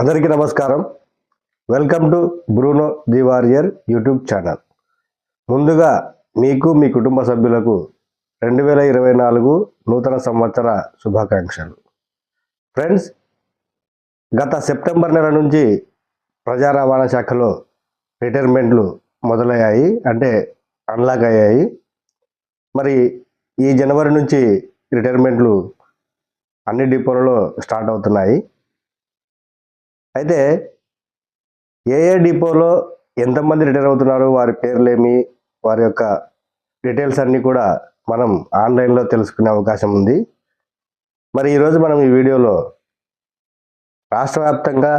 అందరికీ నమస్కారం. Welcome to Bruno the warrior YouTube channel ముందుగా మీకు మీ కుటుంబ సభ్యులకు రెండు వేల ఇరవై నాలుగు నూతన సంవత్సర శుభాకాంక్షలు. ఫ్రెండ్స్ గత సెప్టెంబర్ నెల నుంచి ప్రజా రవాణా శాఖలో రిటైర్మెంట్లు మొదలయ్యాయి అంటే అన్లాక్ అయ్యాయి. మరి ఈ జనవరి నుంచి రిటైర్మెంట్లు అన్ని డిపోలలో స్టార్ట్ అవుతున్నాయి. అయితే ఏ ఏ డిపోలో ఎంతమంది రిటైర్ అవుతున్నారు వారి పేర్లేమి వారి యొక్క డీటెయిల్స్ అన్నీ కూడా మనం ఆన్లైన్లో తెలుసుకునే అవకాశం ఉంది. మరి ఈరోజు మనం ఈ వీడియోలో రాష్ట్ర వ్యాప్తంగా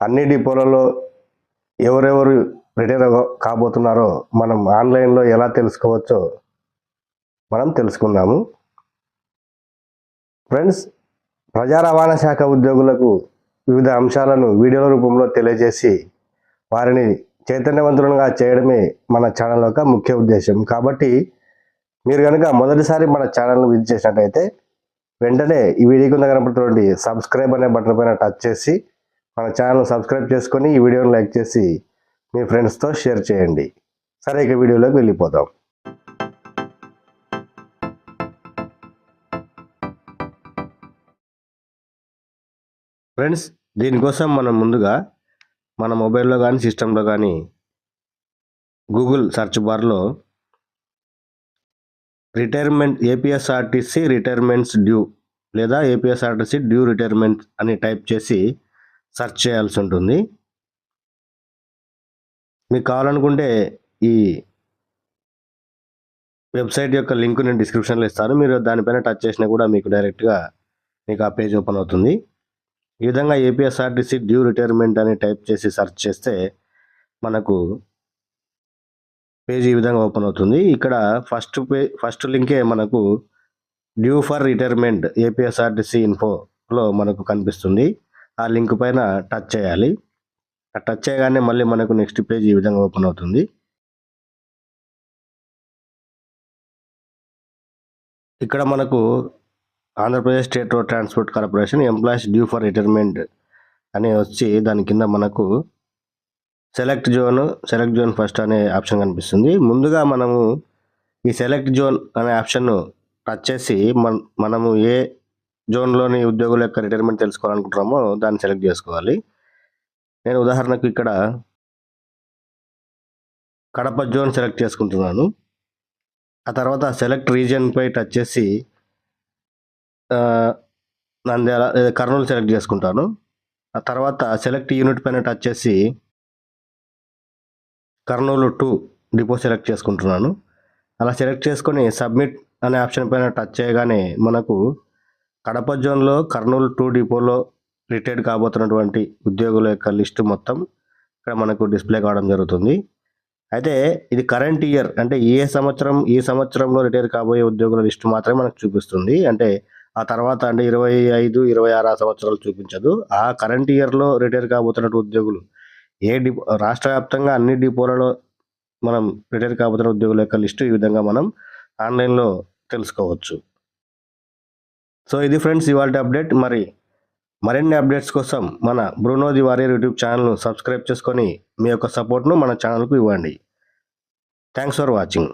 అన్ని డిపోలలో ఎవరెవరు రిటైర్ కాబోతున్నారో మనం ఆన్లైన్లో ఎలా తెలుసుకోవచ్చో మనం తెలుసుకుందాము. ఫ్రెండ్స్ ప్రజా రవాణా శాఖ ఉద్యోగులకు వివిధ అంశాలను వీడియోల రూపంలో తెలియజేసి వారిని చైతన్యవంతులుగా చేయడమే మన ఛానల్ యొక్క ముఖ్య ఉద్దేశం. కాబట్టి మీరు కనుక మొదటిసారి మన ఛానల్ను విజిట్ చేసినట్టయితే వెంటనే ఈ వీడియో కింద కనపడుతున్నటువంటి సబ్స్క్రైబ్ అనే బటన్ పైన టచ్ చేసి మన ఛానల్ సబ్స్క్రైబ్ చేసుకొని ఈ వీడియోని లైక్ చేసి మీ ఫ్రెండ్స్తో షేర్ చేయండి. సరే ఇక వీడియోలోకి వెళ్ళిపోదాం. ఫ్రెండ్స్ దీనికోసం మనం ముందుగా మన మొబైల్లో కానీ సిస్టంలో కానీ గూగుల్ సెర్చ్ బార్లో రిటైర్మెంట్ ఏపీఎస్ఆర్టీసీ రిటైర్మెంట్స్ డ్యూ లేదా ఏపీఎస్ఆర్టీసీ డ్యూ రిటైర్మెంట్ అని టైప్ చేసి సెర్చ్ చేయాల్సి ఉంటుంది. మీకు కావాలనుకుంటే ఈ వెబ్సైట్ యొక్క లింక్ నేను డిస్క్రిప్షన్లో ఇస్తాను. మీరు దానిపైన టచ్ చేసినా కూడా మీకు డైరెక్ట్గా మీకు ఆ పేజ్ ఓపెన్ అవుతుంది. ఈ విధంగా ఏపీఎస్ఆర్టీసీ డ్యూ రిటైర్మెంట్ అని టైప్ చేసి సెర్చ్ చేస్తే మనకు పేజ్ ఈ విధంగా ఓపెన్ అవుతుంది. ఇక్కడ ఫస్ట్ పే ఫస్ట్ లింకే మనకు డ్యూ ఫర్ రిటైర్మెంట్ ఏపీఎస్ఆర్టీసీ ఇన్ఫోలో మనకు కనిపిస్తుంది. ఆ లింక్ పైన టచ్ చేయాలి. టచ్ చేయగానే మళ్ళీ మనకు నెక్స్ట్ పేజ్ ఈ విధంగా ఓపెన్ అవుతుంది. ఇక్కడ మనకు Andhra Pradesh state road transport corporation employees due for retirement అని వచ్చి దాని కింద మనకు select zone select zone first అనే ఆప్షన్ కనిపిస్తుంది. ముందుగా మనము ఈ సెలెక్ట్ జోన్ అనే ఆప్షన్ను టచ్ చేసి మన మనము ఏ జోన్లోని ఉద్యోగుల యొక్క రిటైర్మెంట్ తెలుసుకోవాలనుకుంటున్నామో దాన్ని సెలెక్ట్ చేసుకోవాలి. నేను ఉదాహరణకు ఇక్కడ కడప జోన్ సెలెక్ట్ చేసుకుంటున్నాను. ఆ తర్వాత సెలెక్ట్ రీజియన్పై టచ్ చేసి నంద్యాల లేదా కర్నూలు సెలెక్ట్ చేసుకుంటాను. ఆ తర్వాత సెలెక్ట్ యూనిట్ పైన టచ్ చేసి కర్నూలు టూ డిపో సెలెక్ట్ చేసుకుంటున్నాను. అలా సెలెక్ట్ చేసుకొని సబ్మిట్ అనే ఆప్షన్ పైన టచ్ చేయగానే మనకు కడప జోన్లో కర్నూలు టూ డిపోలో రిటైర్డ్ కాబోతున్నటువంటి ఉద్యోగుల యొక్క లిస్టు మొత్తం ఇక్కడ మనకు డిస్ప్లే కావడం జరుగుతుంది. అయితే ఇది కరెంట్ ఇయర్ అంటే ఏ సంవత్సరం ఈ సంవత్సరంలో రిటైర్ కాబోయే ఉద్యోగుల లిస్టు మాత్రమే మనకు చూపిస్తుంది. అంటే ఆ తర్వాత అంటే ఇరవై ఐదు ఇరవై ఆరు సంవత్సరాలు చూపించదు. ఆ కరెంట్ ఇయర్లో రిటైర్ కాబోతున్న ఉద్యోగులు ఏ డిపో రాష్ట్ర వ్యాప్తంగా అన్ని డిపోలలో మనం రిటైర్ కాబోతున్న ఉద్యోగుల యొక్క లిస్టు ఈ విధంగా మనం ఆన్లైన్లో తెలుసుకోవచ్చు. సో ఇది ఫ్రెండ్స్ ఇవాళ అప్డేట్. మరి మరిన్ని అప్డేట్స్ కోసం మన బ్రూనో ది వారియర్ యూట్యూబ్ ఛానల్ను సబ్స్క్రైబ్ చేసుకొని మీ యొక్క సపోర్ట్ను మన ఛానల్కు ఇవ్వండి. Thanks for watching